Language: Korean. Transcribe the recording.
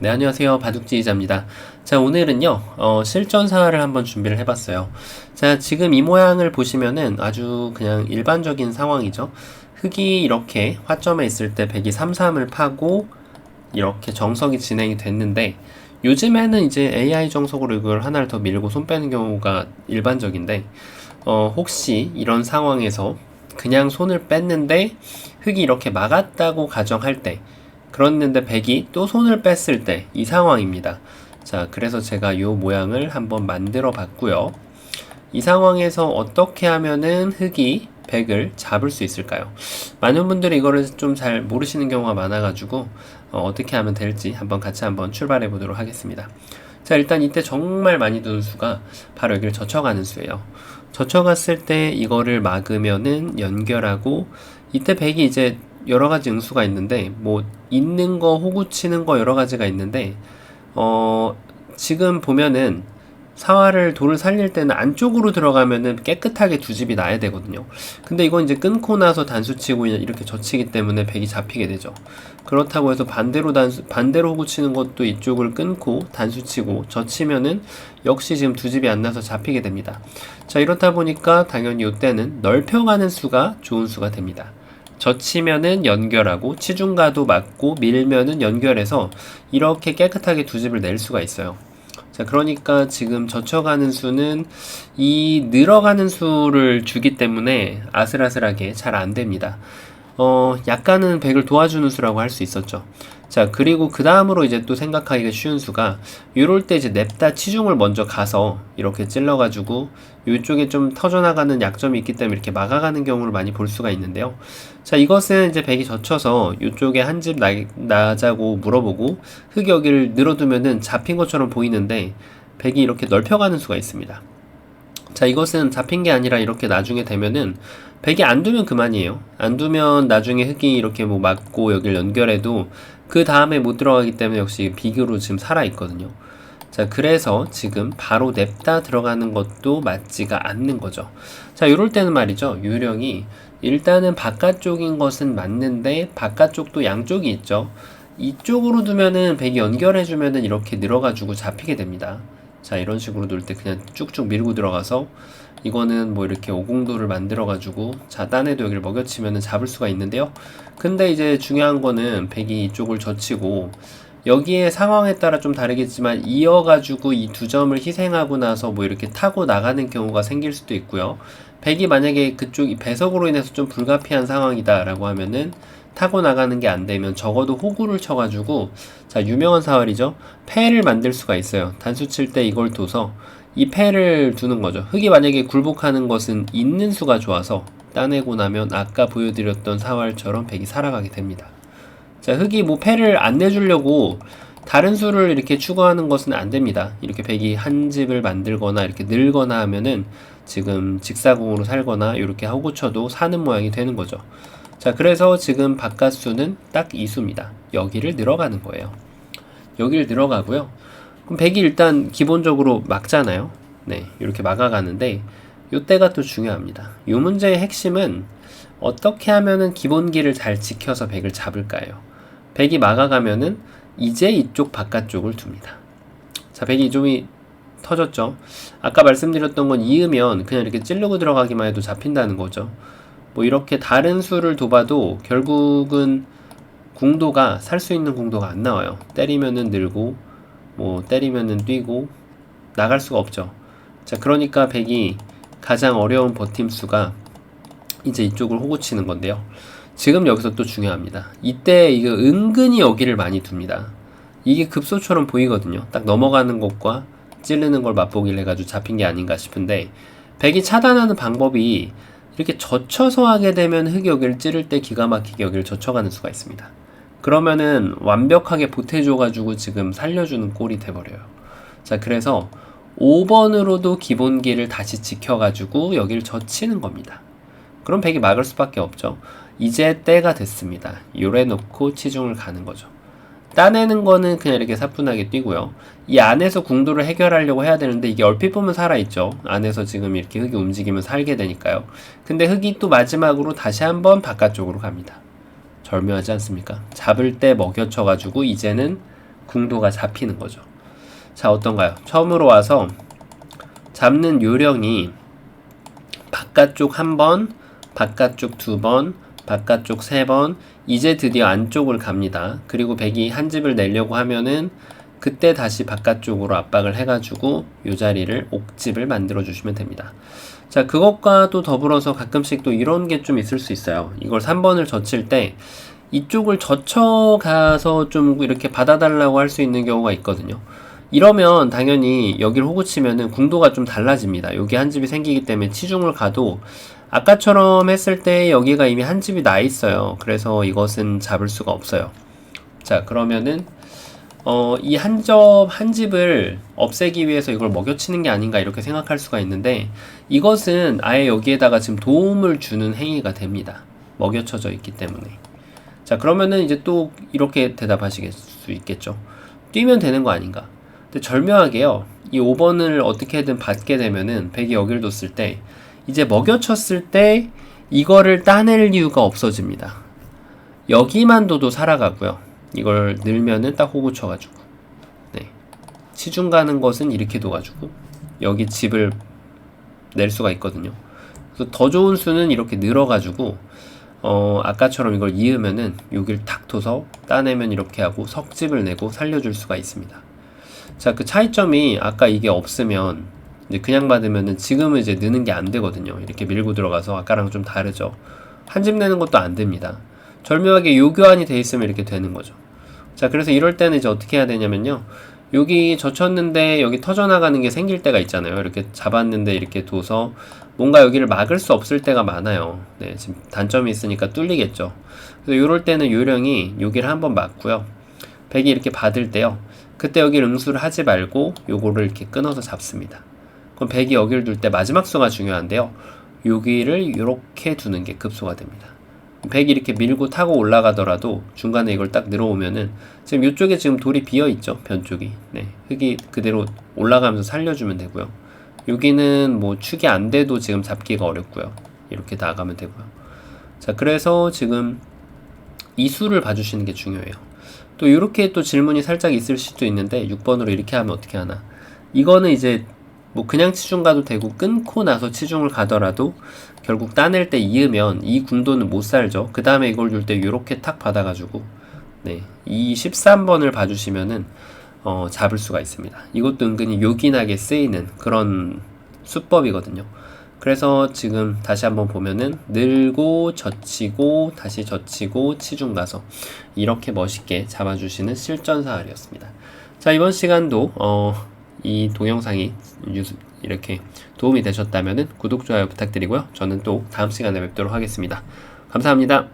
네, 안녕하세요. 바둑지 이자입니다. 자, 오늘은요, 어, 실전 사활을 한번 준비를 해봤어요. 자, 지금 이 모양을 보시면은 아주 그냥 일반적인 상황이죠. 흙이 이렇게 화점에 있을 때 백이 3, 3을 파고 이렇게 정석이 진행이 됐는데, 요즘에는 이제 AI 정석으로 이걸 하나를 더 밀고 손 빼는 경우가 일반적인데, 어, 혹시 이런 상황에서 그냥 손을 뺐는데 흙이 이렇게 막았다고 가정할 때, 그랬는데 백이 또 손을 뺐을 때 이 상황입니다. 자, 그래서 제가 이 모양을 한번 만들어 봤고요. 이 상황에서 어떻게 하면은 흙이 백을 잡을 수 있을까요? 많은 분들이 이거를 좀 잘 모르시는 경우가 많아가지고 어, 떻게 하면 될지 한번 같이 한번 출발해 보도록 하겠습니다. 자, 일단 이때 정말 많이 두는 수가 바로 여기를 젖혀가는 수예요. 젖혀갔을 때 이거를 막으면은 연결하고 이때 백이 이제 여러 가지 응수가 있는데 뭐 있는 거 호구 치는 거 여러 가지가 있는데 어 지금 보면은 사활을 돌을 살릴 때는 안쪽으로 들어가면은 깨끗하게 두 집이 나야 되거든요. 근데 이건 이제 끊고 나서 단수 치고 이렇게 젖히기 때문에 백이 잡히게 되죠. 그렇다고 해서 반대로 단수, 반대로 호구 치는 것도 이쪽을 끊고 단수 치고 젖히면은 역시 지금 두 집이 안 나서 잡히게 됩니다. 자, 이렇다 보니까 당연히 이때는 넓혀가는 수가 좋은 수가 됩니다. 젖히면은 연결하고 치중가도 맞고 밀면은 연결해서 이렇게 깨끗하게 두 집을 낼 수가 있어요. 자, 그러니까 지금 젖혀가는 수는 이 늘어가는 수를 주기 때문에 아슬아슬하게 잘 안 됩니다. 어, 약간은 백을 도와주는 수라고 할 수 있었죠. 자, 그리고 그 다음으로 이제 또 생각하기가 쉬운 수가, 요럴 때 이제 냅다 치중을 먼저 가서 이렇게 찔러가지고, 요쪽에 좀 터져나가는 약점이 있기 때문에 이렇게 막아가는 경우를 많이 볼 수가 있는데요. 자, 이것은 이제 백이 젖혀서 요쪽에 한 집 나자고 물어보고, 흙 여기를 늘어두면은 잡힌 것처럼 보이는데, 백이 이렇게 넓혀가는 수가 있습니다. 자, 이것은 잡힌 게 아니라 이렇게 나중에 되면은 백이 안 두면 그만이에요. 안 두면 나중에 흙이 이렇게 뭐 맞고 여기를 연결해도 그 다음에 못 들어가기 때문에 역시 비교로 지금 살아 있거든요. 자, 그래서 지금 바로 냅다 들어가는 것도 맞지가 않는 거죠. 자, 이럴 때는 말이죠. 유령이 일단은 바깥쪽인 것은 맞는데 바깥쪽도 양쪽이 있죠. 이쪽으로 두면은 백이 연결해 주면은 이렇게 늘어가지고 잡히게 됩니다. 자, 이런 식으로 놓을 때 그냥 쭉쭉 밀고 들어가서 이거는 뭐 이렇게 오공도를 만들어 가지고 자 딴에도 여기를 먹여치면 잡을 수가 있는데요. 근데 이제 중요한 거는 백이 이쪽을 젖히고 여기에 상황에 따라 좀 다르겠지만 이어가지고 이 두 점을 희생하고 나서 뭐 이렇게 타고 나가는 경우가 생길 수도 있고요. 백이 만약에 그쪽 배석으로 인해서 좀 불가피한 상황이다 라고 하면은 타고 나가는 게 안 되면 적어도 호구를 쳐가지고 자 유명한 사활이죠. 패를 만들 수가 있어요. 단수 칠 때 이걸 둬서 이 패를 두는 거죠. 흙이 만약에 굴복하는 것은 있는 수가 좋아서 따내고 나면 아까 보여드렸던 사활처럼 백이 살아가게 됩니다. 자, 흙이 뭐 패를 안 내주려고 다른 수를 이렇게 추구하는 것은 안 됩니다. 이렇게 백이 한 집을 만들거나 이렇게 늘거나 하면은 지금 직사공으로 살거나 이렇게 하고 쳐도 사는 모양이 되는 거죠. 자, 그래서 지금 바깥수는 딱 이 수입니다. 여기를 늘어가는 거예요. 여기를 늘어가고요. 그럼 100이 일단 기본적으로 막잖아요. 네, 이렇게 막아가는데 요때가 또 중요합니다. 이 문제의 핵심은 어떻게 하면은 기본기를 잘 지켜서 100을 잡을까요? 100이 막아가면은 이제 이쪽 바깥쪽을 둡니다. 자, 100이 좀이 터졌죠? 아까 말씀드렸던 건 이으면 그냥 이렇게 찌르고 들어가기만 해도 잡힌다는 거죠. 뭐 이렇게 다른 수를 둬봐도 결국은 궁도가 살 수 있는 궁도가 안 나와요. 때리면은 늘고 뭐 때리면은 뛰고 나갈 수가 없죠. 자, 그러니까 백이 가장 어려운 버팀수가 이제 이쪽을 호구 치는 건데요. 지금 여기서 또 중요합니다. 이때 이거 은근히 여기를 많이 둡니다. 이게 급소처럼 보이거든요. 딱 넘어가는 것과 찌르는 걸 맛보길 해가지고 잡힌 게 아닌가 싶은데 백이 차단하는 방법이 이렇게 젖혀서 하게 되면 흙이 여기를 찌를 때 기가 막히게 여기를 젖혀가는 수가 있습니다. 그러면은 완벽하게 보태줘가지고 지금 살려주는 꼴이 돼버려요. 자, 그래서 5번으로도 기본기를 다시 지켜가지고 여기를 젖히는 겁니다. 그럼 백이 막을 수밖에 없죠. 이제 때가 됐습니다. 요래 놓고 치중을 가는 거죠. 따내는 거는 그냥 이렇게 사뿐하게 뛰고요. 이 안에서 궁도를 해결하려고 해야 되는데 이게 얼핏 보면 살아있죠. 안에서 지금 이렇게 흙이 움직이면 살게 되니까요. 근데 흙이 또 마지막으로 다시 한번 바깥쪽으로 갑니다. 절묘하지 않습니까? 잡을 때 먹여쳐가지고 이제는 궁도가 잡히는 거죠. 자, 어떤가요? 처음으로 와서 잡는 요령이 바깥쪽 한 번, 바깥쪽 두 번, 바깥쪽 세 번, 이제 드디어 안쪽을 갑니다. 그리고 백이 한 집을 내려고 하면은 그때 다시 바깥쪽으로 압박을 해가지고 요 자리를 옥집을 만들어 주시면 됩니다. 자, 그것과 또 더불어서 가끔씩 또 이런 게 좀 있을 수 있어요. 이걸 3번을 젖힐 때 이쪽을 젖혀가서 좀 이렇게 받아달라고 할 수 있는 경우가 있거든요. 이러면 당연히 여기를 호구 치면은 궁도가 좀 달라집니다. 여기 한 집이 생기기 때문에 치중을 가도 아까처럼 했을 때 여기가 이미 한 집이 나 있어요. 그래서 이것은 잡을 수가 없어요. 자, 그러면은 어, 이한 접, 한 집을 없애기 위해서 이걸 먹여치는 게 아닌가 이렇게 생각할 수가 있는데 이것은 아예 여기에다가 지금 도움을 주는 행위가 됩니다. 먹여쳐져 있기 때문에. 자, 그러면은 이제 또 이렇게 대답하실 수 있겠죠. 뛰면 되는 거 아닌가. 근데 절묘하게요. 이 5번을 어떻게든 받게 되면은 100이 여기를 뒀을 때 이제 먹여쳤을 때 이거를 따낼 이유가 없어집니다. 여기만 둬도 살아가고요. 이걸 늘면은 딱 호구 쳐가지고 네. 치중 가는 것은 이렇게 둬가지고 여기 집을 낼 수가 있거든요. 그래서 더 좋은 수는 이렇게 늘어가지고 어 아까처럼 이걸 이으면은 여기를 탁 둬서 따내면 이렇게 하고 석집을 내고 살려줄 수가 있습니다. 자 그 차이점이 아까 이게 없으면 이제 그냥 받으면은 지금은 이제 느는 게 안 되거든요. 이렇게 밀고 들어가서 아까랑 좀 다르죠. 한 집 내는 것도 안 됩니다. 절묘하게 요 교환이 돼 있으면 이렇게 되는 거죠. 자, 그래서 이럴 때는 이제 어떻게 해야 되냐면요. 여기 젖혔는데 여기 터져나가는 게 생길 때가 있잖아요. 이렇게 잡았는데 이렇게 둬서 뭔가 여기를 막을 수 없을 때가 많아요. 네, 지금 단점이 있으니까 뚫리겠죠. 그래서 이럴 때는 요령이 여기를 한번 막고요. 백이 이렇게 받을 때요. 그때 여기를 응수를 하지 말고 요거를 이렇게 끊어서 잡습니다. 그럼 백이 여기를 둘 때 마지막 수가 중요한데요. 여기를 이렇게 두는 게 급소가 됩니다. 백이 이렇게 밀고 타고 올라가더라도 중간에 이걸 딱 늘어오면은 지금 이쪽에 지금 돌이 비어 있죠 변 쪽이. 네 흙이 그대로 올라가면서 살려주면 되고요. 여기는 뭐 축이 안 돼도 지금 잡기가 어렵고요. 이렇게 나가면 되고요. 자 그래서 지금 이 수를 봐주시는 게 중요해요. 또 이렇게 또 질문이 살짝 있을 수도 있는데 6번으로 이렇게 하면 어떻게 하나? 이거는 이제 뭐 그냥 치중 가도 되고 끊고 나서 치중을 가더라도 결국 따낼 때 이으면 이 궁도는 못 살죠. 그 다음에 이걸 줄 때 이렇게 탁 받아가지고 네, 이 13번을 봐주시면은 어, 잡을 수가 있습니다. 이것도 은근히 요긴하게 쓰이는 그런 수법이거든요. 그래서 지금 다시 한번 보면은 늘고 젖히고 다시 젖히고 치중 가서 이렇게 멋있게 잡아주시는 실전 사활이었습니다. 자 이번 시간도 어, 이 동영상이 이렇게 도움이 되셨다면 구독, 좋아요 부탁드리고요. 저는 또 다음 시간에 뵙도록 하겠습니다. 감사합니다.